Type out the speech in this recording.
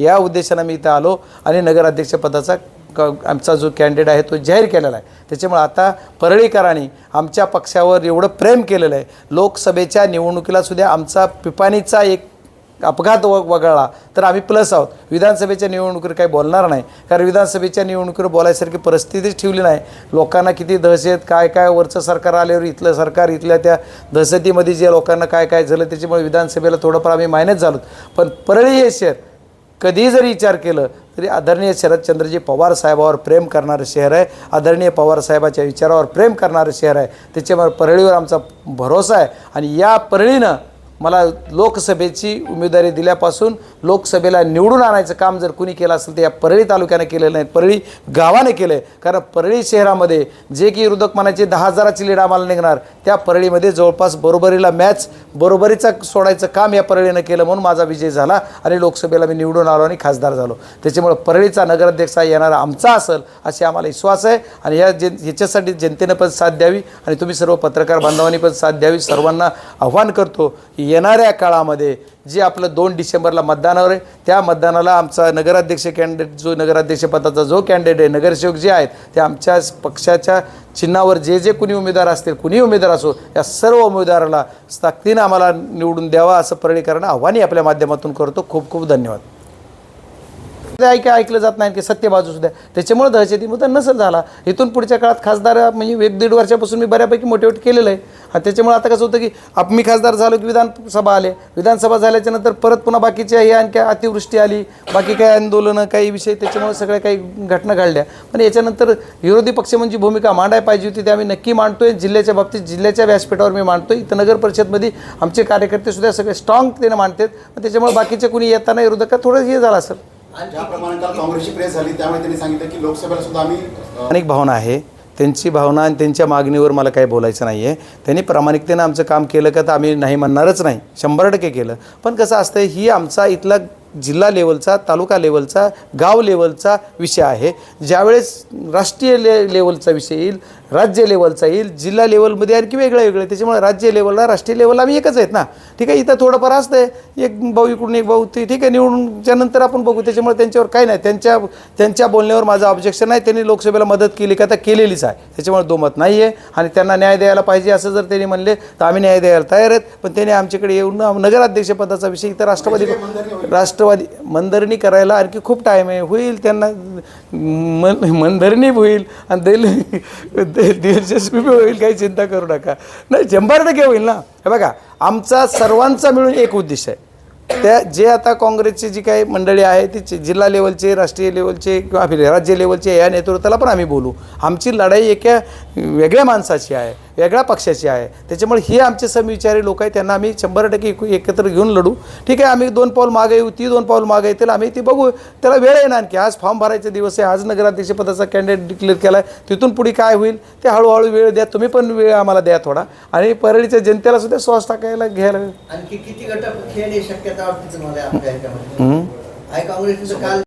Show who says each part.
Speaker 1: या उद्देशानं मी इथं आलो आणि नगराध्यक्षपदाचा क आमचा जो कॅन्डिडेट आहे तो जाहीर केलेला आहे. त्याच्यामुळे आता परळीकरांनी आमच्या पक्षावर एवढं प्रेम केलेलं आहे. लोकसभेच्या निवडणुकीला सुद्धा आमचा पिपाणीचा एक अपघात व वगळला. तर आम्ही प्लस आहोत. विधानसभेच्या निवडणुकीवर काही बोलणार नाही. कारण विधानसभेच्या निवडणुकीवर बोलायसारखी परिस्थितीच ठेवली नाही. लोकांना किती दहशत काय काय वरचं सरकार आल्यावर इथलं सरकार इथल्या त्या दहशतीमध्ये जे लोकांना काय काय झालं त्याच्यामुळे विधानसभेला थोडंफार आम्ही मायनस झालो पण परळी हे शहर कधीही जरी विचार केलं तरी आदरणीय शरदचंद्रजी पवार साहेबावर प्रेम करणारं शहर आहे. आदरणीय पवार साहेबाच्या विचारावर प्रेम करणारं शहर आहे. त्याच्यामुळे परळीवर आमचा भरोसा आहे. आणि या परळीनं मला लोकसभेची उमेदवारी दिल्यापासून लोकसभेला निवडून आणायचं काम जर कुणी केलं असेल तर या परळी तालुक्यानं केलेलं नाही परळी गावाने केलं आहे कारण परळी शहरामध्ये जे की विरोधक म्हणायचे दहा हजाराची लीड आम्हाला निघणार त्या परळीमध्ये जवळपास बरोबरीला मॅच बरोबरीचा सोडायचं काम या परळीनं केलं म्हणून माझा विजय झाला आणि लोकसभेला मी निवडून आलो आणि खासदार झालो. त्याच्यामुळे परळीचा नगराध्यक्ष येणारा आमचा असेल असे आम्हाला विश्वास आहे. आणि ह्या जे ह्याच्यासाठी जनतेनं पण साथ द्यावी आणि तुम्ही सर्व पत्रकार बांधवांनी पण साथ द्यावी. सर्वांना आव्हान करतो की येणाऱ्या काळामध्ये जे आपलं दोन डिसेंबरला मतदानावर आहे त्या मतदानाला आमचा नगराध्यक्ष कॅन्डिडेट जो नगराध्यक्षपदाचा जो कॅन्डिडेट आहे नगरसेवक जे आहेत ते आमच्या पक्षाच्या चिन्हावर जे जे कुणी उमेदवार असतील कुणी उमेदवार असो या सर्व उमेदवाराला ताकदीनं आम्हाला निवडून द्यावा असं परळीकरण आव्हानही आपल्या माध्यमातून करतो. खूप खूप धन्यवाद. ते ऐक ऐकलं जात नाही की सत्य बाजू सुद्धा. त्याच्यामुळे दहशतीमुळे नसेल झाला. इथून पुढच्या काळात खासदार म्हणजे एक दीड वर्षापासून मी बऱ्यापैकी मोटिवेट केलेलं आहे. आणि त्याच्यामुळे आता कसं होतं की आप मी खासदार झालो की विधानसभा आले. विधानसभा झाल्याच्यानंतर परत पुन्हा बाकीच्या हे आणखी अतिवृष्टी आली. बाकी काही आंदोलनं काही विषय त्याच्यामुळे सगळ्या काही घटना घडल्या. पण याच्यानंतर विरोधी पक्ष म्हणजे भूमिका मांडायला पाहिजे होती ते आम्ही नक्की मांडतोय. जिल्ह्याच्या बाबतीत जिल्ह्याच्या व्यासपीठावर मी मांडतोय. इथं नगर परिषदमध्ये आमचे कार्यकर्ते सुद्धा सगळे स्ट्रॉंग त्याने मांडतात. पण त्याच्यामुळे बाकीचे कुणी येताना विरोधक थोडं हे झालं असेल.
Speaker 2: ज्याप्रमाणे काल काँग्रेसची प्रेस झाली त्यामुळे त्यांनी सांगितलं की लोकसभेला सुद्धा आम्ही
Speaker 1: अनेक भावना आहे. त्यांची भावना आणि त्यांच्या मागणीवर मला काही बोलायचं नाही आहे त्यांनी प्रामाणिकतेनं आमचं काम केलं का तर आम्ही नाही म्हणणारच नाही. शंभर टक्के केलं. पण कसं असतं ही आमचा इथला जिल्हा लेवलचा तालुका लेवलचा गाव लेवलचा विषय आहे. ज्यावेळेस राष्ट्रीय ले लेवलचा विषय येईल राज्य लेवलचा येईल जिल्हा लेवलमध्ये आणखी वेगळं वेगळं त्याच्यामुळे राज्य लेवलला राष्ट्रीय लेवलला आम्ही एकच आहेत ना. ठीक आहे इथं थोडंफार असतंय. एक भाऊ इकडून एक भाऊ ते ठीक आहे निवडूनच्या नंतर आपण बघू. त्याच्यामुळे त्यांच्यावर काही नाही. त्यांच्या त्यांच्या बोलण्यावर माझं ऑब्जेक्शन नाही. त्यांनी लोकसभेला मदत केली का तर केलेलीच आहे. त्याच्यामुळे दोमत नाही आहे आणि त्यांना न्याय द्यायला पाहिजे असं जर त्यांनी म्हणले तर आम्ही न्याय द्यायला तयार आहेत. पण त्यांनी आमच्याकडे येऊन नगराध्यक्षपदाचा विषय इथं राष्ट्रवादी राष्ट्रवादी मनधरणी करायला आणखी खूप टाईम आहे. होईल त्यांना मन मनधरणी होईल आणि दिल दिलचस्पी होईल काही चिंता करू नका. नाही शंभर टक्के होईल ना. हे बघा आमचा सर्वांचा मिळून एक उद्देश आहे. त्या जे आता काँग्रेसची जी काही मंडळी आहे ती जिल्हा लेवलचे राष्ट्रीय लेवलचे किंवा राज्य लेवलचे या नेतृत्वाला पण आम्ही बोलू. आमची लढाई एका वेगळ्या माणसाची आहे वेगळ्या पक्षाची आहे. त्याच्यामुळे हे आमचे समविचारी लोक आहेत त्यांना आम्ही शंभर टक्के एकत्र घेऊन लढू. ठीक आहे आम्ही दोन पाऊल मागे येऊ ती दोन पाऊल मागे येतील आम्ही ती बघू. त्याला वेळ आहे ना आणखी आज फॉर्म भरायचे दिवस आहे आज नगराध्यक्षपदाचा कॅन्डिडेट डिक्लेअर केला आहे तिथून पुढे काय होईल ते हळूहळू वेळ द्या तुम्ही पण वेळ आम्हाला द्या थोडा. आणि परळीच्या जनतेला सुद्धा श्वास टाकायला घ्यायला
Speaker 3: आणखी किती गट शक्यता वाटते